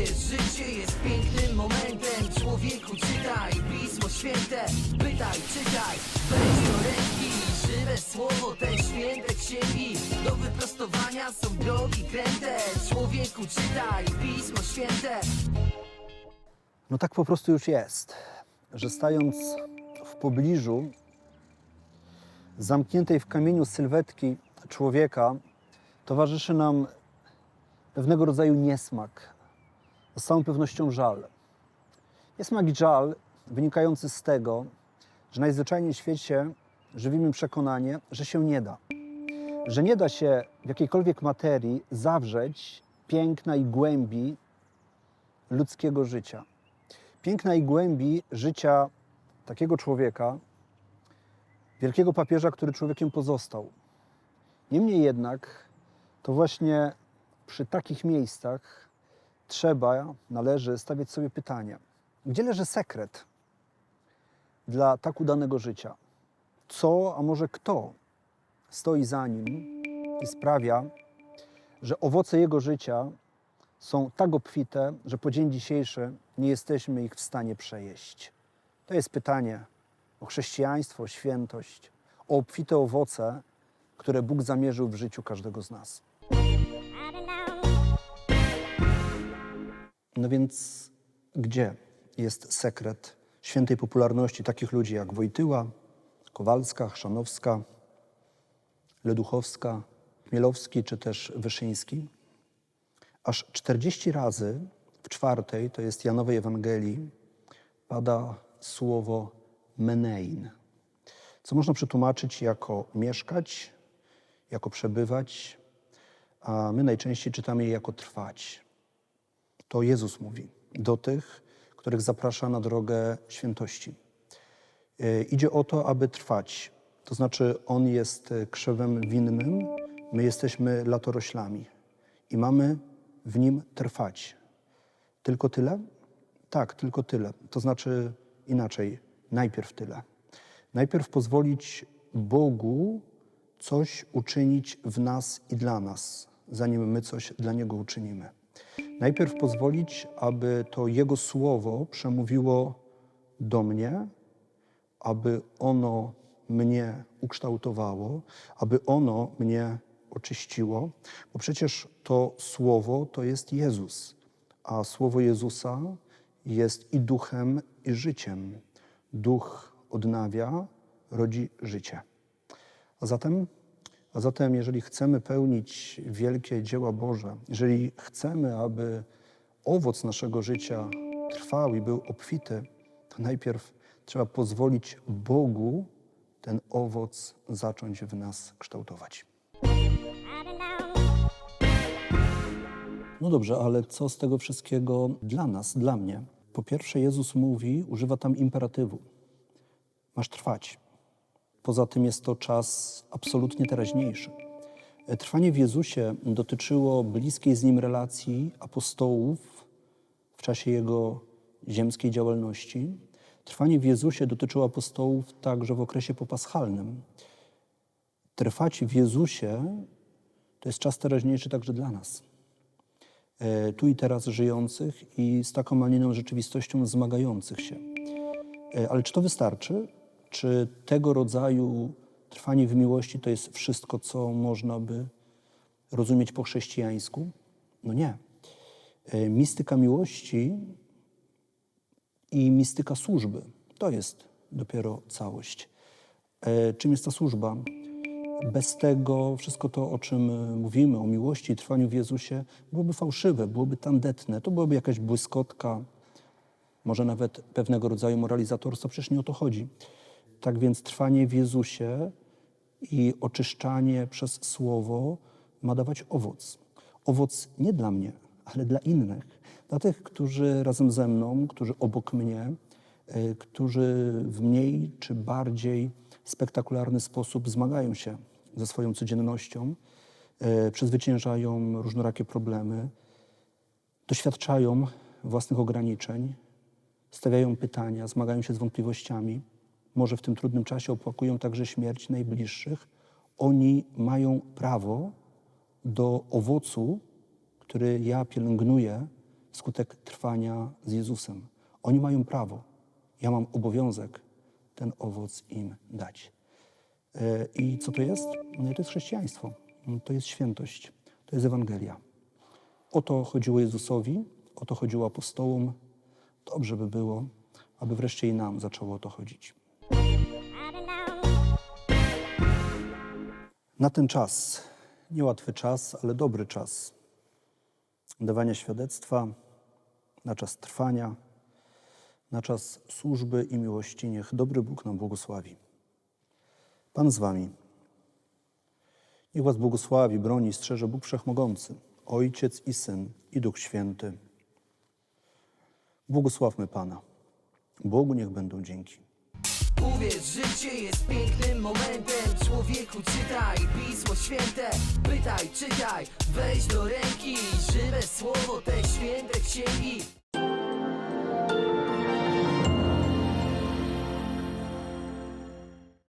Uwierz, życie jest pięknym momentem. Człowieku czytaj Pismo Święte. Pytaj, czytaj. Weź do ręki Żywe słowo, te święte księgi. Do wyprostowania są drogi kręte. Człowieku czytaj Pismo Święte. No tak po prostu już jest, że stając w pobliżu zamkniętej w kamieniu sylwetki człowieka, towarzyszy nam pewnego rodzaju niesmak, z całą pewnością żal. Niesmak i żal wynikający z tego, że najzwyczajniej w świecie żywimy przekonanie, że się nie da. Że nie da się w jakiejkolwiek materii zawrzeć piękna i głębi ludzkiego życia piękna i głębi życia takiego człowieka, wielkiego papieża, który człowiekiem pozostał. Niemniej jednak, to właśnie przy takich miejscach trzeba, należy stawiać sobie pytanie: gdzie leży sekret dla tak udanego życia? Co, a może kto stoi za nim i sprawia, że owoce jego życia są tak obfite, że po dzień dzisiejszy nie jesteśmy ich w stanie przejeść? To jest pytanie o chrześcijaństwo, o świętość, o obfite owoce, które Bóg zamierzył w życiu każdego z nas. No więc gdzie jest sekret świętej popularności takich ludzi jak Wojtyła, Kowalska, Chrzanowska, Leduchowska, Chmielowski czy też Wyszyński? Aż 40 razy w czwartej, to jest Janowej Ewangelii, pada słowo menein, co można przetłumaczyć jako mieszkać, jako przebywać, a my najczęściej czytamy je jako trwać. To Jezus mówi do tych, których zaprasza na drogę świętości. E, Idzie o to, aby trwać. To znaczy, On jest krzewem winnym, my jesteśmy latoroślami i mamy w nim trwać. Tylko tyle? Tak, tylko tyle. To znaczy inaczej, najpierw tyle. Najpierw pozwolić Bogu coś uczynić w nas i dla nas, zanim my coś dla Niego uczynimy. Najpierw pozwolić, aby to Jego słowo przemówiło do mnie, aby ono mnie ukształtowało, aby ono mnie oczyściło, bo przecież to słowo to jest Jezus, a słowo Jezusa jest i duchem, i życiem. Duch odnawia, rodzi życie. A zatem, a zatem, jeżeli chcemy pełnić wielkie dzieła Boże, jeżeli chcemy, aby owoc naszego życia trwał i był obfity, to najpierw trzeba pozwolić Bogu ten owoc zacząć w nas kształtować. No dobrze, ale co z tego wszystkiego dla nas, dla mnie? Po pierwsze, Jezus mówi, używa tam imperatywu. Masz trwać. Poza tym jest to czas absolutnie teraźniejszy. E, Trwanie w Jezusie dotyczyło bliskiej z Nim relacji apostołów w czasie Jego ziemskiej działalności. Trwanie w Jezusie dotyczyło apostołów także w okresie popaschalnym. Trwać w Jezusie to jest czas teraźniejszy także dla nas. E, Tu i teraz żyjących i z taką, a rzeczywistością zmagających się. E, Ale czy to wystarczy? Czy tego rodzaju trwanie w miłości to jest wszystko, co można by rozumieć po chrześcijańsku? No nie. E, Mistyka miłości i mistyka służby to jest dopiero całość. E, Czym jest ta służba? Bez tego wszystko to, o czym e, mówimy, o miłości i trwaniu w Jezusie, byłoby fałszywe, byłoby tandetne, to byłaby jakaś błyskotka, może nawet pewnego rodzaju moralizatorstwo, przecież nie o to chodzi. Tak więc trwanie w Jezusie i oczyszczanie przez Słowo ma dawać owoc. Owoc nie dla mnie, ale dla innych. Dla tych, którzy razem ze mną, którzy obok mnie, y, którzy w mniej czy bardziej spektakularny sposób zmagają się ze swoją codziennością, y, przezwyciężają różnorakie problemy, doświadczają własnych ograniczeń, stawiają pytania, zmagają się z wątpliwościami, może w tym trudnym czasie opłakują także śmierć najbliższych. Oni mają prawo do owocu, który ja pielęgnuję wskutek trwania z Jezusem. Oni mają prawo, ja mam obowiązek ten owoc im dać. E, I co to jest? No, To jest chrześcijaństwo, to jest świętość, to jest Ewangelia. O to chodziło Jezusowi, o to chodziło apostołom. Dobrze by było, aby wreszcie i nam zaczęło o to chodzić. Na ten czas, niełatwy czas, ale dobry czas dawania świadectwa, na czas trwania, na czas służby i miłości, niech dobry Bóg nam błogosławi. Pan z wami. Niech was błogosławi, broni strzeże Bóg Wszechmogący, Ojciec i Syn i Duch Święty. Błogosławmy Pana. Bogu niech będą dzięki. Uwierz, życie jest pięknym momentem. Człowieku czytaj Pismo Święte. Pytaj, czytaj, weź do ręki Żywe słowo te święte księgi